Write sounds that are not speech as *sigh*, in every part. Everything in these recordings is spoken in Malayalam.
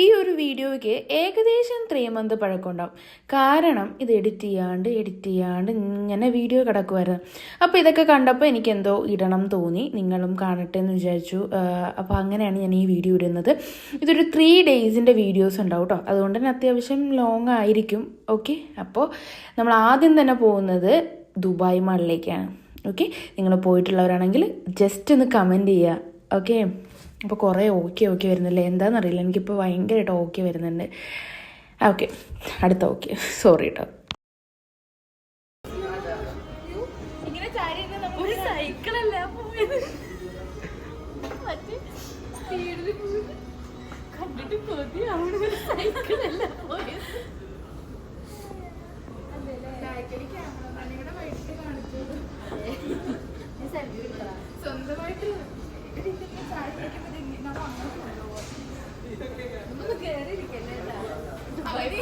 ഈ ഒരു വീഡിയോയ്ക്ക് ഏകദേശം ത്രീ മന്ത് പഴക്കമുണ്ടാവും. കാരണം ഇത് എഡിറ്റ് ചെയ്യാണ്ട് എഡിറ്റ് ചെയ്യാണ്ട് ഇങ്ങനെ വീഡിയോ കിടക്കുമായിരുന്നു അപ്പോൾ ഇതൊക്കെ കണ്ടപ്പോൾ എനിക്ക് എന്തോ ഇടണം തോന്നി. നിങ്ങളും കാണട്ടെ എന്ന് വിചാരിച്ചു അപ്പോൾ അങ്ങനെയാണ് ഞാൻ ഈ വീഡിയോ ഇടുന്നത്. ഇതൊരു ത്രീ ഡേയ്സിന്റെ വീഡിയോസ് ഉണ്ടാവും കേട്ടോ അതുകൊണ്ട് തന്നെ അത്യാവശ്യം ലോങ് ആയിരിക്കും. ഓക്കെ അപ്പോൾ നമ്മൾ ആദ്യം തന്നെ പോകുന്നത് ദുബായ് മാളിലേക്കാണ്. ഓക്കെ നിങ്ങൾ പോയിട്ടുള്ളവരാണെങ്കിൽ ജസ്റ്റ് ഒന്ന് കമന്റ് ചെയ്യുക ഓക്കെ അപ്പോൾ കുറേ ഓക്കെ ഓക്കെ വരുന്നില്ലേ എന്താണെന്നറിയില്ല എനിക്കിപ്പോൾ ഭയങ്കരമായിട്ട് ഓക്കെ വരുന്നുണ്ട്. ഓക്കെ അടുത്ത ഓക്കെ സോറി കേട്ടോ കണ്ടിട്ട് കൊതി അവിടെ സൈക്കിളല്ല പോയത് സ്വന്തമായിട്ട് ഒന്ന് കേറിയിരിക്കല്ലേ അവർ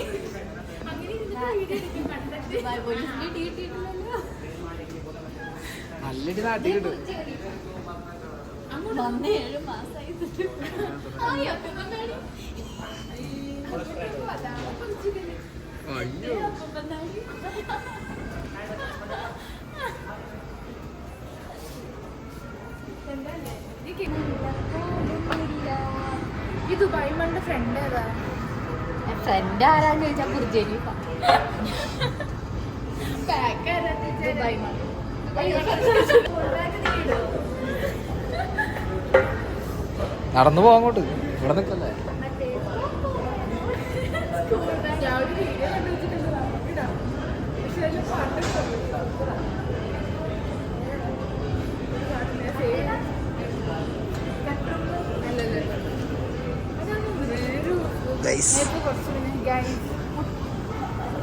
അങ്ങനെ ഇരുന്നിട്ട് വീഡിയോ എടുക്കും കണ്ടിട്ട് പോലീസിന് ഡ്യൂട്ടിയിട്ടില്ലല്ലോ നല്ലൊരു നാട്ടിൽ കിട്ടും വന്ന് ഏഴ് മാസമായി അയ്യോ. ഈ ദുബായ് ഫ്രണ്ട് ഏതാ? ഫ്രണ്ട് ആരാന്ന് ചോദിച്ചാ മണ്ണ് നടന്നു പോവാ അങ്ങോട്ട്. ഇവിടെ നിൽക്കല്ലേ?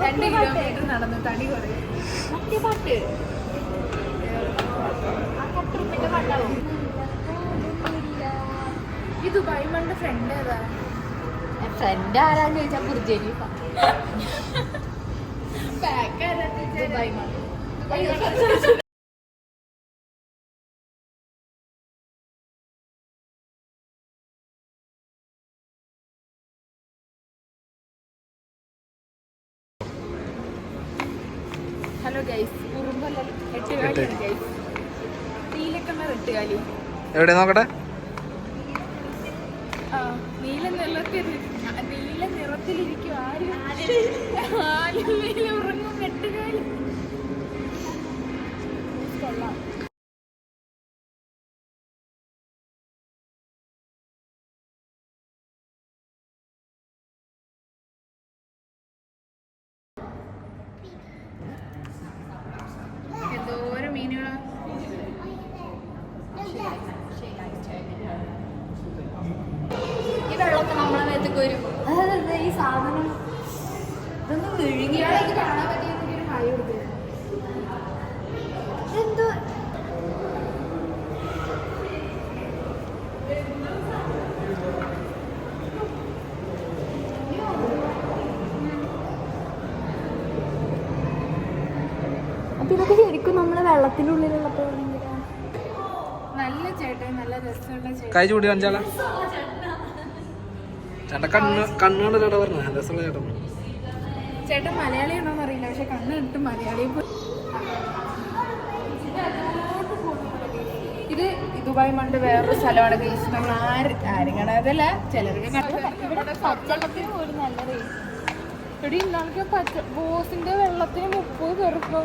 രണ്ട് കിലോമീറ്റർ നടന്നു തടി കുറയും. മറ്റേ പാട്ട് കട്ടുറുപ്പിന്റെ പാട്ടാവും ഈ ദുബായ് മണ്ണിന്റെ ഫ്രണ്ട് ഏതാ? ഫ്രണ്ട് ആരാന്ന് ചോദിച്ചാൽ ബുർജലി ദുബായ് മണ്ണ് എവിടെ നോക്കട്ടെ ആ നീല നിറത്തിൽ നീല നിറത്തിലിരിക്കും ആരും ആലുമയിൽ ഉറങ്ങും എട്ടുകാലി കൊള്ളാം എന്തോരം മീനുകളാ ഈ വെള്ളമൊക്കെ നമ്മളെ മേത്തേക്ക് വരും അതായത് ഈ സാധനം ഇതൊന്നും വിഴുങ്ങിയാൽ ഇത് കാണാൻ പറ്റിയെങ്കിൽ ഒരു ഹായ് കൊടുക്കുക എന്തോ അപ്പൊ ഇതൊക്കെ ശരിക്കും നമ്മളെ വെള്ളത്തിന്റെ ഉള്ളിലുള്ളപ്പോ നല്ല ചേട്ടൻ നല്ല രസമുള്ള ചേട്ടൻ കൈ ചൂടി കാണിച്ചാളെ ചേട്ടാ കണ്ണ് കണ്ണുകൊണ്ട് ചേട്ടാ പറഞ്ഞ രസമുള്ള ചേട്ടൻ ചേട്ടൻ മലയാളിയാണോന്ന് അറിയില്ല പക്ഷെ കണ്ണ് കണ്ടിട്ട് മലയാളി ഇത് ദുബായ് മണ്ട് വേറൊരു സ്ഥലമാണ് ഗൈസ് നമ്മൾ ആര് ആരും കാണാതല്ല ചിലർക്ക് പച്ചവെള്ളത്തിന് പോലും നല്ല റേറ്റ് ഇവിടെ ഇന്നാൾക്ക് പച്ച ബോസിന്റെ വെള്ളത്തിന് മുപ്പത് പേർക്ക്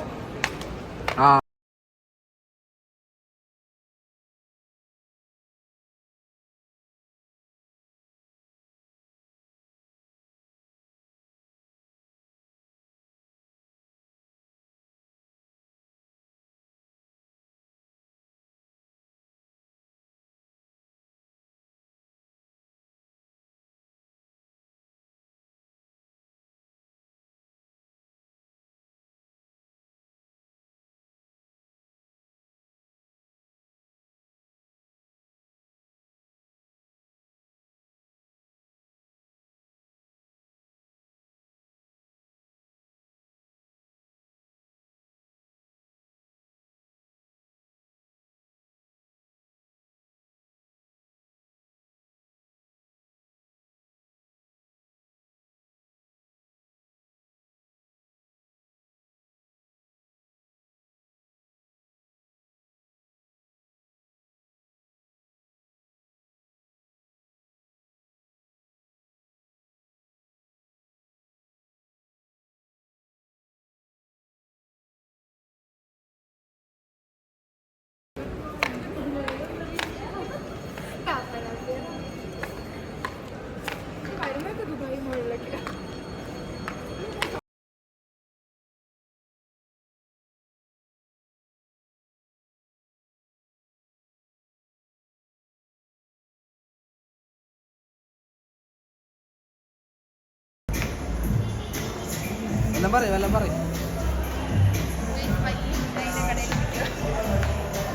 എല്ലാം പറയും വല്ലം പറയും.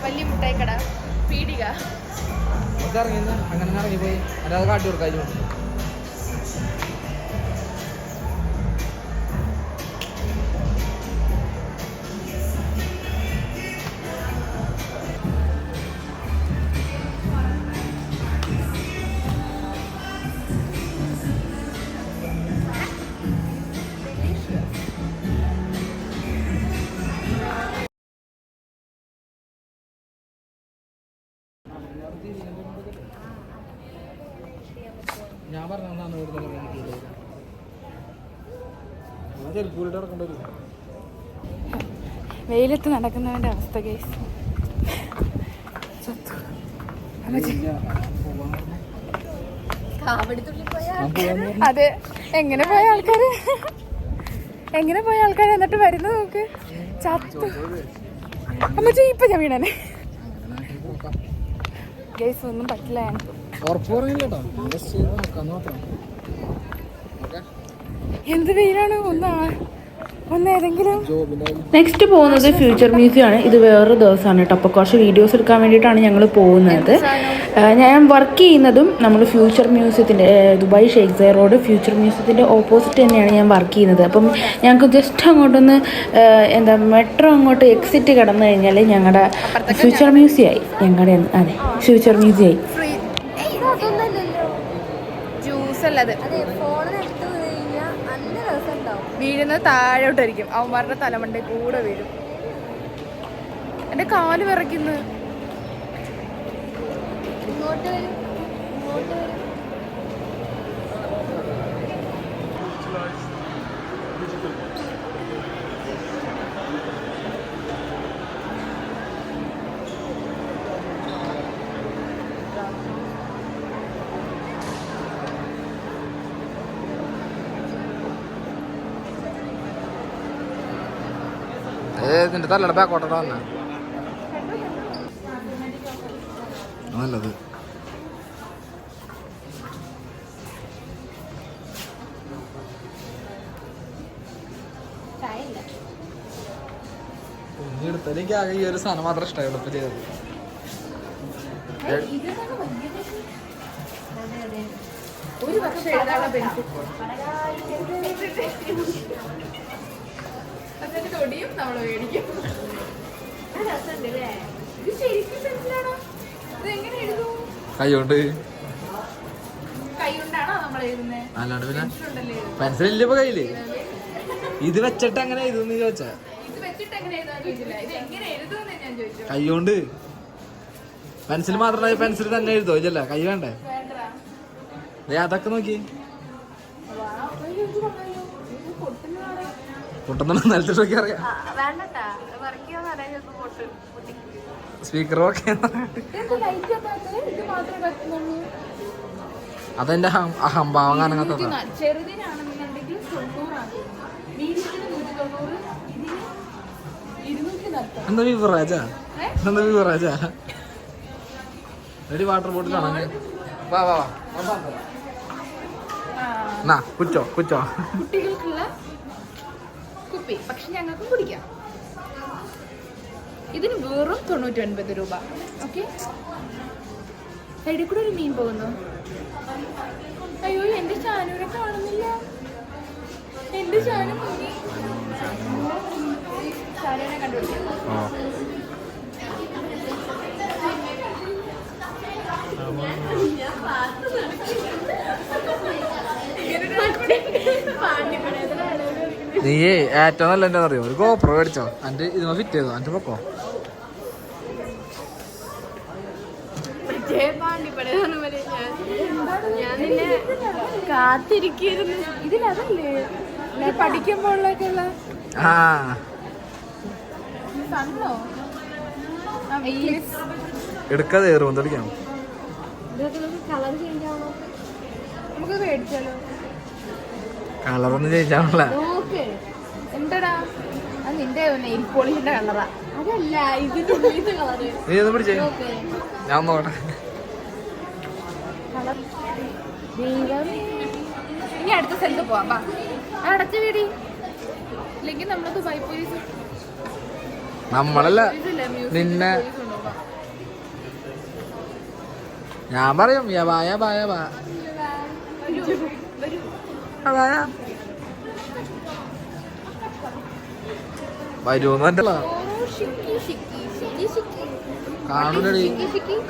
വലിയ മുട്ടായി കട പീടിക. ഇറങ്ങി അങ്ങനെ ഇറങ്ങിപ്പോയി. അല്ലാതെ കാട്ടി കൊടുക്കാം ഞാൻ പറഞ്ഞതാണ് ഇവിടുന്ന് കിട്ടിയത് ചെരുപ്പൂരിട്ട് ഇറക്കേണ്ടി വരും. വെയിലത്ത് നടക്കുന്നവന്റെ അവസ്ഥ കേസ് അതെ. എങ്ങനെ പോയ ആൾക്കാര്? എങ്ങനെ പോയ ആൾക്കാര്? എന്നിട്ട് വരുന്നത് നോക്ക്. ചത്തു. അമ്മച്ചി ഇപ്പൊ ഞാൻ വീണനെ. ഗൈസ് ഒന്നും പറ്റില്ല എന്ത് വെയിലാണ്? ഒന്ന് നെക്സ്റ്റ് പോകുന്നത് ഫ്യൂച്ചർ മ്യൂസിയം ആണ്. ഇത് വേറൊരു ദിവസമാണ് കേട്ടോ. അപ്പോൾ കുറച്ച് വീഡിയോസ് എടുക്കാൻ വേണ്ടിയിട്ടാണ് ഞങ്ങൾ പോകുന്നത്. ഞാൻ വർക്ക് ചെയ്യുന്നതും നമ്മൾ ഫ്യൂച്ചർ മ്യൂസിയത്തിന്റെ ദുബായ് ഷെയ്ഖ് റോഡ് ഫ്യൂച്ചർ മ്യൂസിയത്തിന്റെ ഓപ്പോസിറ്റ് തന്നെയാണ് ഞാൻ വർക്ക് ചെയ്യുന്നത്. അപ്പം ഞങ്ങൾക്ക് ജസ്റ്റ് അങ്ങോട്ടൊന്ന് എന്താ മെട്രോ അങ്ങോട്ട് എക്സിറ്റ് കടന്നു കഴിഞ്ഞാൽ ഞങ്ങളുടെ ഫ്യൂച്ചർ മ്യൂസിയമായി ഞങ്ങളുടെ അതെ ഫ്യൂച്ചർ മ്യൂസിയമായി ആയി. ജ്യൂസ് അല്ലത് അതെ ഫോണിനെടുത്ത് കഴിഞ്ഞാൽ നല്ല രസം വീഴുന്നത് താഴോട്ടായിരിക്കും. അവന്മാരുടെ തലമണ്ടേ കൂടെ വീഴും എന്റെ കാൽ വിറയ്ക്കുന്നു. ഇങ്ങോട്ട് വരും. ഇങ്ങോട്ട് വരും. നിന്റെ തലയുടെ ബാക്കോട്ടാ വന്ന. നല്ലത്. നീ എടുത്തതിലേക്ക് ആകെ ഈ ഒരു സാധനം മാത്രം ഇഷ്ടമായുള്ളൂ ഇപ്പൊ ചെയ്തത്. ഒരു വർഷം തൊടിയും നമ്മൾ മേടിക്കും. ഇത് ശരിക്കും പെൻസിലാണോ ഇത് എങ്ങനെ എഴുതും? കൈ കൊണ്ട് നമ്മൾ എഴുതുന്നത് അല്ലാണ്ട് പിന്നെ പെൻസിൽ ഇല്ല ഇപ്പൊ കയ്യിൽ. ഇത് വെച്ചിട്ട് അങ്ങനെ എഴുതുന്ന ചോദിച്ചാ? ഇത് വെച്ചിട്ട് എങ്ങനെ എഴുതാൻ ചോദിച്ചില്ല? ഇത് എങ്ങനെ എഴുതുമെന്ന് ഞാൻ ചോദിച്ചു. കൈ കൊണ്ട് പെൻസിൽ മാത്രമല്ല പെൻസിൽ തന്നെ എഴുതോ ഇല്ലല്ല കൈ വേണ്ടേ? ദേ അതൊക്കെ നോക്കി പൊട്ടുന്ന നിലത്തിട്ട് നോക്കി അറിയാം വേണ്ടട്ടാ വറക്കിയോന്ന് അറിയാൻ ചിലപ്പോൾ പൊട്ട് പൊട്ടി സ്പീക്കർ ഓക്കെ ലൈറ്റ് ഇത് മാത്രമേ പറ്റുന്നുള്ളൂ അതെന്റെ അഹം- അഹംഭാവം കാണാത്തതാ തൊണ്ണൂറ് ഇതിന് ഇരുന്നൂറ്റി നാൽപ്പത്. എന്താ വിവറാജാ എന്താ വിവറാജാ റെഡി വാട്ടർ ബോട്ടിലാണ് വാ വാ വാ. കുറ്റോ കുറ്റോ കുച്ചോ കുപ്പി. പക്ഷെ ഞങ്ങൾക്ക് കുടിക്കാം. ഇതിന് വെറും തൊണ്ണൂറ്റി ഒൻപത് രൂപ. ഓക്കെ? സൈഡിൽ കൂടെ ഒരു മീൻ പോകുന്നു. അയ്യോ എന്റെ ചാനൂരെ കാണുന്നില്ല. എന്റെ മുങ്ങി. ചാനൂരെ കണ്ടുപിടിക്കാം. നീയേ ഏറ്റവും നല്ല എന്താ അറിയോ ഒരു ഗോപ്രോ മേടിച്ചോ. അന്റെ ഇത് ഫിറ്റ് ചെയ്തോ അന്റെ പൊക്കോ. കാത്തിരിക്കുന്നു ഇതിലതല്ലേ ഞാൻ പഠിക്കുമ്പോഴൊക്കെയുള്ള ആ എടുക്കാതെ ഏറും തളിക്കാം കളർ മേടിച്ചാലോ കളറൊന്നും ചോദിച്ചാണല്ല നോക്ക് എന്തടാ? അത് നിന്റെ നെയിൽ പോളിഷിന്റെ കളറാ അതല്ല ഇതിന്റെ കളറ് നീ ഒന്ന് പിടിച്ചേ. ഞാൻ നോക്കട്ടെ. ഇനി അടുത്ത സ്ഥലത്ത് പോവാം വാ. അടച്ചു വീടി. ഇല്ലെങ്കിൽ നമ്മൾ ദുബായ് പോലീസ് നമ്മളല്ല നിന്നെ. ഞാൻ പറയും യവാ യവാ യവാ യവാ. ഷിക്കി കാണൂലടി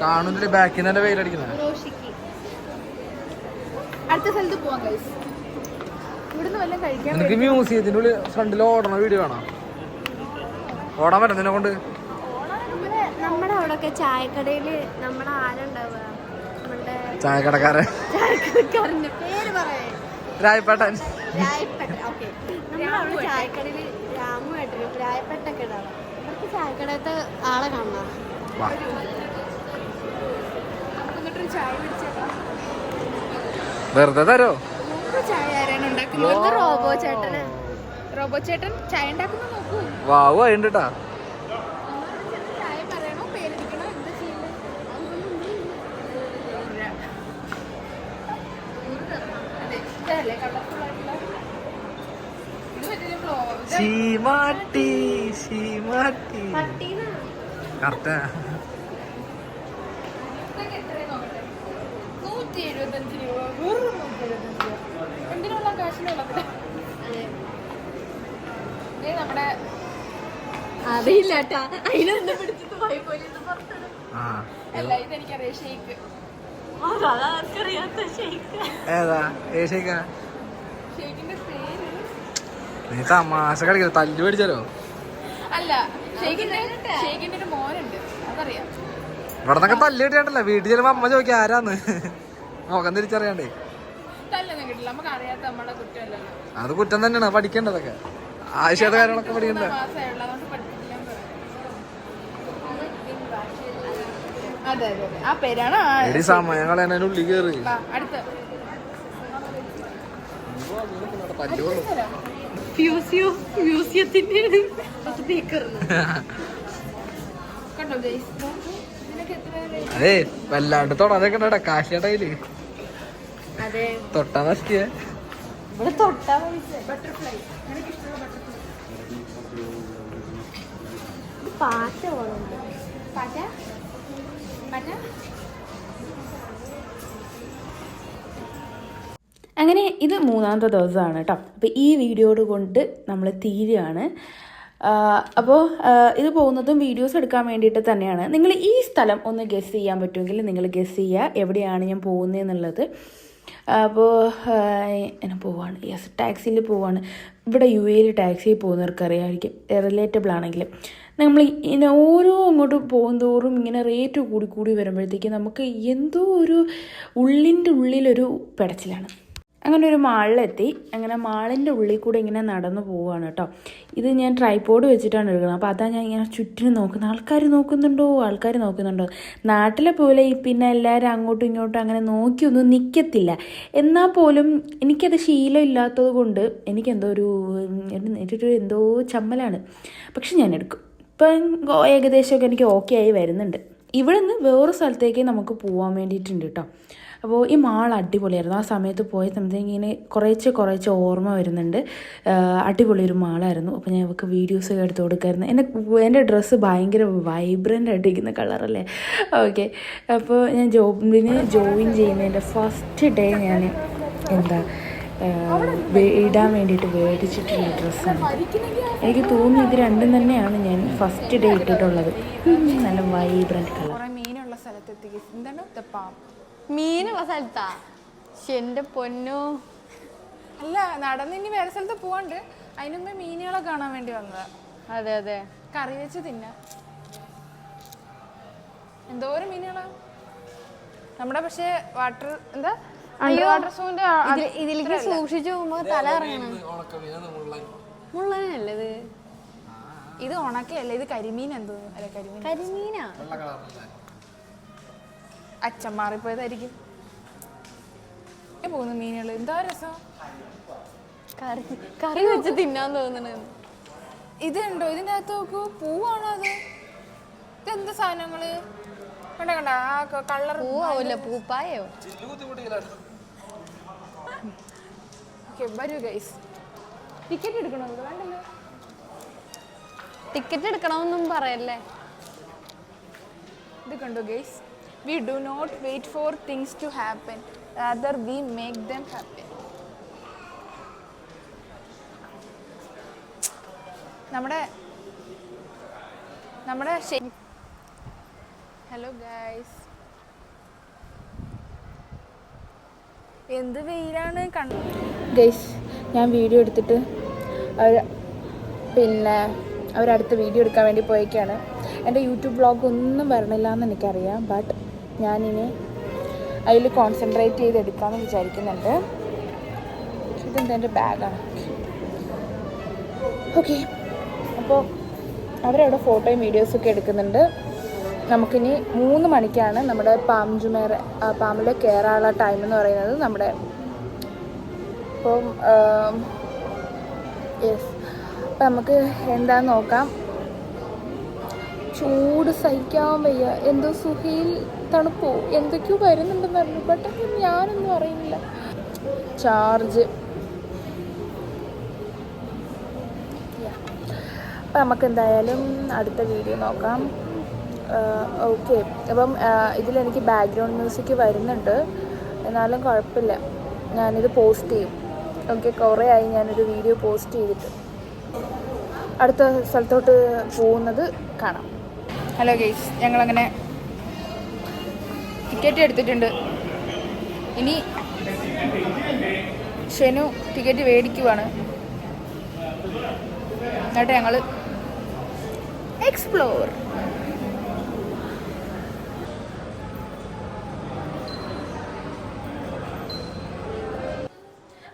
കാണൂലടി ബാക്കിൽ തന്നെ വെയിലടിക്കുന്ന അടുത്ത സ്ഥലത്ത് പോവാം നിനക്ക് മ്യൂസിയത്തിന്റെ ഉള്ളിൽ ഫ്രണ്ടിൽ ഓടണ വീഡിയോ കാണാം. ഓടാൻ പറ്റും നിന്നെ കൊണ്ട് നമ്മുടെ അവിടെയൊക്കെ ചായക്കടയിൽ നമ്മുടെ ആരുണ്ടാവുക നമ്മുടെ ചായക്കടക്കാരൻ. രായപ്പേട്ടൻ പേര് പറയേ. രായപ്പേട്ടൻ. രായപ്പെട്ട ഓക്കെ. നമ്മുടെ അവിടെ ചായക്കടയിൽ ഇവിടുത്തെ ചായക്കടയത്തെ ആളെ വെറുതെ തരോ? റോബോ ചേട്ടന്. റോബോ ചേട്ടൻ ചായ ഉണ്ടാക്കുന്ന നോക്കൂ. വാവ് ആയിട്ടാ കളർഫുൾ ആയിട്ടുള്ള ഇത് മറ്റേ ഫ്ലോ- ഇത് ശീമാട്ടി ശീമാട്ടി കറക്റ്റ്. ഇതൊക്കെ എത്രയാ നോക്കട്ടെ? നൂറ്റി എഴുപത്തഞ്ച് രൂപ. വെറും നൂറ്റി എഴുപത്തഞ്ച് രൂപ. എന്തിനുള്ള കാശിനുള്ള നമ്മുടെ അറിയില്ല അല്ല ഇതെനിക്കറിയാം ഷെയ്ക്ക്. ഏതാ? പേര് നീ തമാശ കളിക്കരുത് തല്ലു പിടിച്ചാലോ അല്ല ഷേക്കിന്റെ ഷേക്കിന്റെ ഒരു മോനുണ്ട് അതറിയാം ഇവിടെ നിന്നൊക്കെ തല്ലു കിട്ടിയാണ്ടല്ല വീട്ടിൽ ചെല്ലുമ്പോ അമ്മ ചോദിക്കാ ആരാന്ന് മുഖം തിരിച്ചറിയാണ്ടേ അത് കുറ്റം തന്നെയാണ് പഠിക്കേണ്ടതൊക്കെ ആവശ്യമായിട്ട് കാര്യങ്ങളൊക്കെ പഠിക്കണ്ടേ എടി സമയം കളയാൻ ഉള്ളിൽ കയറി അടുത്ത മ്യൂസിയത്തിന്റെ? അതേ വല്ലാണ്ട് തൊടാതൊക്കെ ഉണ്ടോ കാശിയടയിൽ അതെ. തൊട്ടാ നശിക്കേ ഇവിടെ തൊട്ടാ ബട്ടർഫ്ലൈ എനിക്ക് ഇഷ്ടമുള്ള ബട്ടർഫ്ലൈ പാറ്റ പോലുണ്ട്. പാറ്റ? പാറ്റ? അങ്ങനെ ഇത് മൂന്നാമത്തെ ദിവസമാണ് കേട്ടോ അപ്പോൾ ഈ വീഡിയോട് കൊണ്ട് നമ്മൾ തീരുകയാണ്. അപ്പോൾ ഇത് പോകുന്നതും വീഡിയോസ് എടുക്കാൻ വേണ്ടിയിട്ട് തന്നെയാണ്. നിങ്ങൾ ഈ സ്ഥലം ഒന്ന് ഗസ് ചെയ്യാൻ പറ്റുമെങ്കിൽ നിങ്ങൾ ഗസ് ചെയ്യുക എവിടെയാണ് ഞാൻ പോകുന്നത് എന്നുള്ളത്. അപ്പോൾ എന്നെ പോവാണ്? യെസ് ടാക്സിയിൽ പോവാണ്. ഇവിടെ യു എയിൽ ടാക്സിയിൽ പോകുന്നവർക്ക് അറിയാമായിരിക്കും റിലേറ്റബിൾ ആണെങ്കിൽ നമ്മൾ ഇങ്ങനെ ഓരോ അങ്ങോട്ട് പോകും തോറും ഇങ്ങനെ റേറ്റ് കൂടി കൂടി വരുമ്പോഴത്തേക്ക് നമുക്ക് എന്തോ ഒരു ഉള്ളിന്റെ ഉള്ളിലൊരു പെടച്ചിലാണ്. അങ്ങനെ ഒരു മാളിലെത്തി. അങ്ങനെ മാളിന്റെ ഉള്ളിൽ കൂടെ ഇങ്ങനെ നടന്നു പോവുകയാണ് കേട്ടോ ഇത് ഞാൻ ട്രൈപോഡ് വെച്ചിട്ടാണ് എടുക്കുന്നത്. അപ്പോൾ അതാ ഞാൻ ഇങ്ങനെ ചുറ്റിനും നോക്കുന്നത്. ആൾക്കാർ നോക്കുന്നുണ്ടോ? ആൾക്കാർ നോക്കുന്നുണ്ടോ? നാട്ടിലെ പോലെ പിന്നെ എല്ലാവരും അങ്ങോട്ടും ഇങ്ങോട്ടും അങ്ങനെ നോക്കിയൊന്നും നിൽക്കത്തില്ല എന്നാൽ പോലും എനിക്കത് ശീലം ഇല്ലാത്തത് കൊണ്ട് എനിക്കെന്തോ ഒരു ഒരു എന്തോ ചമ്മലാണ്. പക്ഷെ ഞാൻ എടുക്കും. ഇപ്പം ഏകദേശമൊക്കെ എനിക്ക് ഓക്കെ ആയി വരുന്നുണ്ട്. ഇവിടെ നിന്ന് വേറൊരു സ്ഥലത്തേക്ക് നമുക്ക് പോകാൻ വേണ്ടിയിട്ടുണ്ട് കേട്ടോ അപ്പോൾ ഈ മാൾ അടിപൊളിയായിരുന്നു. ആ സമയത്ത് പോയ സമയത്ത് ഇങ്ങനെ കുറേശ്ശെ കുറേശ്ശെ ഓർമ്മ വരുന്നുണ്ട്. അടിപൊളി ഒരു മാളായിരുന്നു. അപ്പോൾ ഞാൻ ഇവർക്ക് വീഡിയോസ് എടുത്ത് കൊടുക്കായിരുന്നു. എന്റെ എന്റെ ഡ്രസ്സ് ഭയങ്കര വൈബ്രന്റ് ആയിട്ടിരിക്കുന്ന കളറല്ലേ ഓക്കെ അപ്പോൾ ഞാൻ ജോബിന് ജോയിൻ ചെയ്യുന്നതിന്റെ ഫസ്റ്റ് ഡേ ഞാൻ എന്താ ഇടാൻ വേണ്ടിയിട്ട് മേടിച്ചിട്ടുള്ള ഡ്രസ്സാണ് എനിക്ക് തോന്നി ഇത് രണ്ടും തന്നെയാണ് ഞാൻ ഫസ്റ്റ് ഡേ ഇട്ടിട്ടുള്ളത്. നല്ല വൈബ്രന്റ് കളർ മീനുള്ള സ്ഥലത്തെത്തി. എന്താണ്? മീനുള്ള സ്ഥലത്താ? എന്റെ പൊന്നു. അല്ല നടന്ന് ഇനി വേറെ സ്ഥലത്ത് പോവാണ്ട്. അതിനുമ്പ് മീനുകളെ കാണാൻ വേണ്ടി വന്നതാ. അതെ അതെ. കറി വെച്ച് തിന്ന. എന്തോരം മീനുകളാ. നമ്മുടെ പക്ഷേ വാട്ടർ എന്താ? അയ്യോ. വാട്ടർ സോന്റെ ഇതിലേക്ക് സൂക്ഷിച്ചു പോകുമ്പോ തല ഇറങ്ങണം. മുള്ളനല്ലേ ഇത്? ഇത് ഉണക്കയല്ല? ഇത് കരിമീൻ എന്തോ? അല്ല കരിമീൻ. കരിമീനാ? അച്ഛൻ മാറിപ്പോയതായിരിക്കും. പോകുന്ന പോകുന്നു മീനുകൾ എന്താ രസം? കറി കറി വെച്ച് തിന്നാൻ തോന്നണ. ഇതുണ്ടോ? ഇതിന്റെ അകത്ത് നോക്കൂ. പൂവാണോ അത്? ഇതെന്ത് സാധനങ്ങൾ? കണ്ട കണ്ട. ആ കളർ പൂവാവൂല പൂപ്പായോ? ഓക്കെ വരൂ ഗൈസ് ടിക്കറ്റ് എടുക്കണോ? വേണ്ടല്ലോ. ടിക്കറ്റ് എടുക്കണമെന്നും പറയല്ലേ? ഇത് കണ്ടോ guys we do not wait for things to happen rather we make them happen നമ്മുടെ നമ്മുടെ ഹലോ ഗായ്സ് എന്ത് വെയിലാണ്? കണ്ടത് ഗൈസ് ഞാൻ വീഡിയോ എടുത്തിട്ട് അവർ പിന്നെ അവരടുത്ത വീഡിയോ എടുക്കാൻ വേണ്ടി പോയേക്കാണ്. എന്റെ യൂട്യൂബ് ബ്ലോഗ് ഒന്നും വരണില്ല എന്ന് എനിക്കറിയാം ബട്ട് ഞാനിനി അതിൽ കോൺസെൻട്രേറ്റ് ചെയ്ത് എടുക്കാമെന്ന് വിചാരിക്കുന്നുണ്ട്. ഇതെന്താ എന്റെ ബാഗാണ് ഓക്കെ അപ്പോൾ അവരവിടെ ഫോട്ടോയും വീഡിയോസൊക്കെ എടുക്കുന്നുണ്ട്. നമുക്കിനി മൂന്ന് മണിക്കാണ് നമ്മുടെ പാം പാമ്പിലെ കയറാനുള്ള ടൈം എന്ന് പറയുന്നത് നമ്മുടെ അപ്പം യെസ് അപ്പം നമുക്ക് എന്താന്ന് നോക്കാം. ചൂട് സഹിക്കാൻ വയ്യ. എന്തോ സുഹയിൽ തണുപ്പോ? എന്തൊക്കെയോ വരുന്നുണ്ടെന്ന് പറഞ്ഞു ബട്ട് ഞാനൊന്നും അറിയുന്നില്ല. ചാർജ്. അപ്പം നമുക്ക് എന്തായാലും അടുത്ത വീഡിയോ നോക്കാം. ഓക്കെ. അപ്പം ഇതിലെനിക്ക് ബാക്ക്ഗ്രൗണ്ട് മ്യൂസിക് വരുന്നുണ്ട്. എന്നാലും കുഴപ്പമില്ല. ഞാനിത് പോസ്റ്റ് ചെയ്യും. ഓക്കെ കുറേ ആയി ഞാനൊരു വീഡിയോ പോസ്റ്റ് ചെയ്തിട്ട്. അടുത്ത സ്ഥലത്തോട്ട് പോകുന്നത് കാണാം. ഹലോ ഗെയ്സ് ഞങ്ങളങ്ങനെ ടിക്കറ്റ് എടുത്തിട്ടുണ്ട്. ഇനി ഷെനു ടിക്കറ്റ് മേടിക്കുവാണ്. എന്നിട്ട് ഞങ്ങൾ എക്സ്പ്ലോർ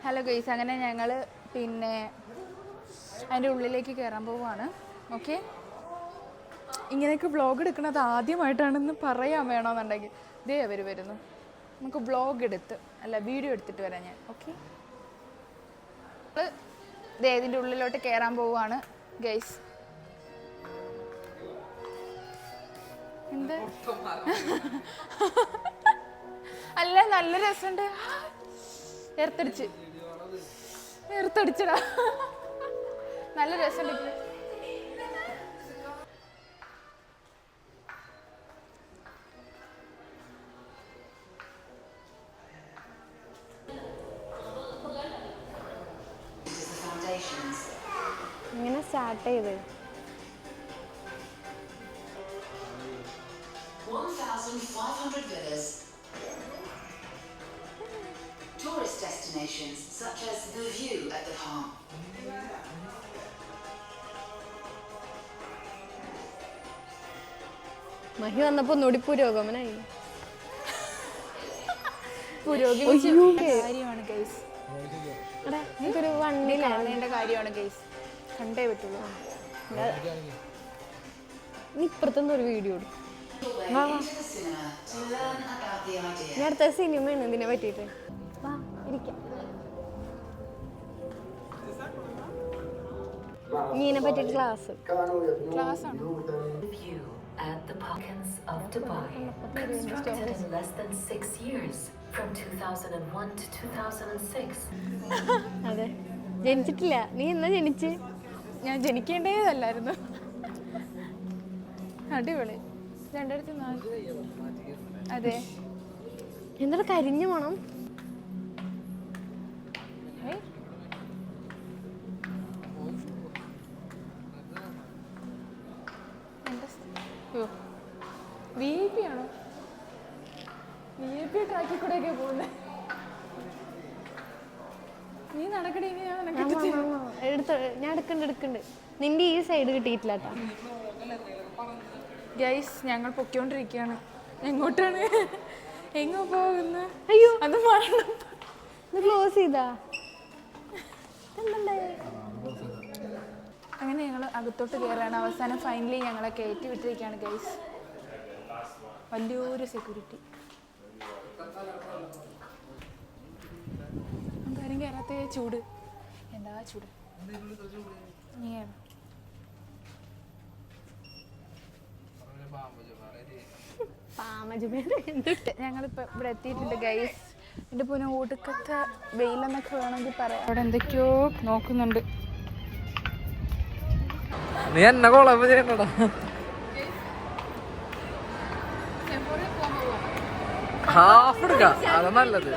ഹലോ ഗെയ്സ് അങ്ങനെ ഞങ്ങൾ പിന്നെ അതിന്റെ ഉള്ളിലേക്ക് കയറാൻ പോവുകയാണ് ഓക്കെ ഇങ്ങനെയൊക്കെ വ്ളോഗ് എടുക്കുന്നത് ആദ്യമായിട്ടാണെന്ന് പറയാൻ വേണമെന്നുണ്ടെങ്കിൽ ദേ അവർ വരുന്നു. നമുക്ക് വ്ളോഗ് എടുത്ത് അല്ല വീഡിയോ എടുത്തിട്ട് വരാം ഞാൻ. ഓക്കെ ദേ ഇതിന്റെ ഉള്ളിലോട്ട് കയറാൻ പോവുകയാണ് ഗൈസ് എന്ത്? അല്ല നല്ല രസമുണ്ട്. എർത്തടിച്ച്. എർത്തടിച്ചടാ. നല്ല രസമുണ്ട്. സ്റ്റാർട്ട് ചെയ്ത്. 1,500 villas. Tourist destinations such as the view at the palm. Mahi വന്നപ്പോ നൊടി പുരോഗമനായി. *laughs* പുരോഗമിച്ച. കാര്യമാണ് കേസ് ഇതൊരു വണ്ടി കാണേണ്ട കാര്യമാണ് ഗൈസ് കണ്ടേ പറ്റുള്ളൂ. നീ ഇപ്പുറത്തുനിന്ന് ഒരു വീഡിയോ എടുക്കും. ഞാൻ അടുത്ത സിനിമയാണ് ഇതിനെ പറ്റിയിട്ട്. വാ ഇരിക്കാം. നീനെ പറ്റിയിട്ട് ക്ലാസ് ക്ലാസ് ആണ്? At the Pumpkins of Dubai, constructed in less than six years, from 2001 to 2006. *laughs* അതെ. ജനിച്ചിട്ടില്ല. നീ എന്നാ ജനിച്ച്? ഞാൻ ജനിക്കേണ്ടതല്ലായിരുന്നു. അടിപൊളി. രണ്ടായിരത്തി നാല്. അതെ. എന്തൊരു കരിഞ്ഞു പോണം. വി ഐ പി ആണോ? വി ഐ പി ട്രാക്കിൽ കൂടെയൊക്കെ പോകുന്നത് നീ നടക്കണേ ഇനി ഞാൻ. എടുത്ത് ഞാൻ എടുക്കണ്ട് എടുക്കണ്ട്. നിന്റെ ഈ സൈഡ് കിട്ടിയിട്ടില്ല കേട്ടാ ഗൈസ് ഞങ്ങൾ പൊക്കോണ്ടിരിക്കുകയാണ് എങ്ങോട്ടാണ്? എങ്ങോ പോകുന്ന? അയ്യോ. അത് മരണം ഇത് ക്ലോസ് ചെയ്താ? അങ്ങനെ ഞങ്ങൾ അകത്തോട്ട് കയറാണ് അവസാനം ഫൈനലി ഞങ്ങളെ കയറ്റി വിട്ടിരിക്കുകയാണ് ഗൈസ് വലിയൊരു സെക്യൂരിറ്റി ആരും കയറാത്ത ചൂട്. എന്താ ചൂട്? ഏതാ? പാമജുബേര് എന്തിട്ട് ഞങ്ങളിപ്പോൾ ഇവിടെ എത്തിയിട്ടുണ്ട് ഗൈസ് എന്റെ പുന ഒടുക്കത്തെ വെയിലെന്നൊക്കെ വേണമെങ്കിൽ പറയാം. അവിടെ എന്തൊക്കെയോ നോക്കുന്നുണ്ട്. നീ എന്നെ കൊളപ്പ് ചെയ്യണ്ടടാ. ഹാഫ് എടുക്കാം. അതാ നല്ലത്.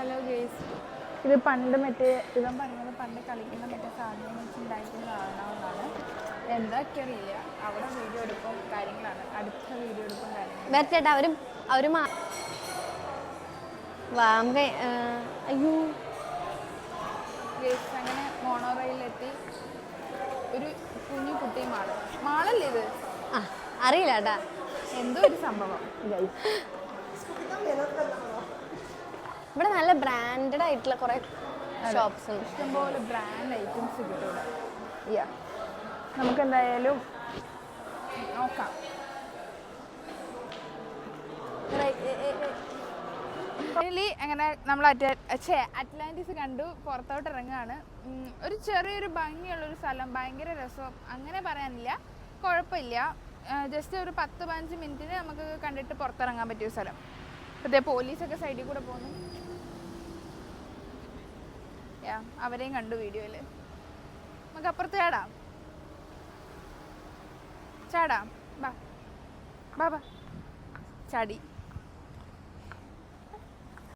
ഹലോ ഗേസ് ഇത് പണ്ട് മറ്റേ ഇവൻ പറഞ്ഞത് പണ്ട് കളിക്കുന്ന മറ്റേ സാധനം വെച്ച് ഉണ്ടാക്കുന്ന സാധനമെന്നാണ് എന്താക്കി അറിയില്ല. അവിടെ വീഡിയോ എടുക്കും കാര്യങ്ങളാണ്. അടുത്ത വീഡിയോ എടുക്കും കാര്യങ്ങൾ ചേട്ടാ അവരും അവരും വാ അയ്യോ. ഗേസ് അങ്ങനെ മോണോറയിലെത്തി ഒരു കുഞ്ഞു കുട്ടി മാൾ. മാളല്ലേ ഇത്? ആ അറിയില്ല എന്തോ ഒരു സംഭവം. ഇവിടെ നല്ല ബ്രാൻഡഡ് ആയിട്ടുള്ള കുറെ ഷോപ്സ് ഉണ്ട്. ഇഷ്ടംപോലെ ബ്രാൻഡ് ഐറ്റംസ് കിട്ടും. യാ നമുക്ക് എന്തായാലും നോക്കാം ഫൈനലി അങ്ങനെ നമ്മൾ ഛേ അറ്റ്ലാന്റിസ് കണ്ടു പുറത്തോട്ട് ഇറങ്ങുകയാണ്. ഒരു ചെറിയൊരു ഭംഗിയുള്ളൊരു സ്ഥലം ഭയങ്കര രസം അങ്ങനെ പറയാനില്ല. കുഴപ്പമില്ല. ജസ്റ്റ് ഒരു പത്ത് പതിനഞ്ച് മിനിറ്റിന് നമുക്ക് കണ്ടിട്ട് പുറത്തിറങ്ങാൻ പറ്റിയ സ്ഥലം. ഇപ്പോഴത്തെ പോലീസൊക്കെ സൈഡിൽ കൂടെ പോകുന്നു. യാ അവരെയും കണ്ടു വീഡിയോയിൽ നമുക്ക് അപ്പുറത്ത് ചാടാം. ചാടാം. ബാ. ബാ ബാ. ചാടി.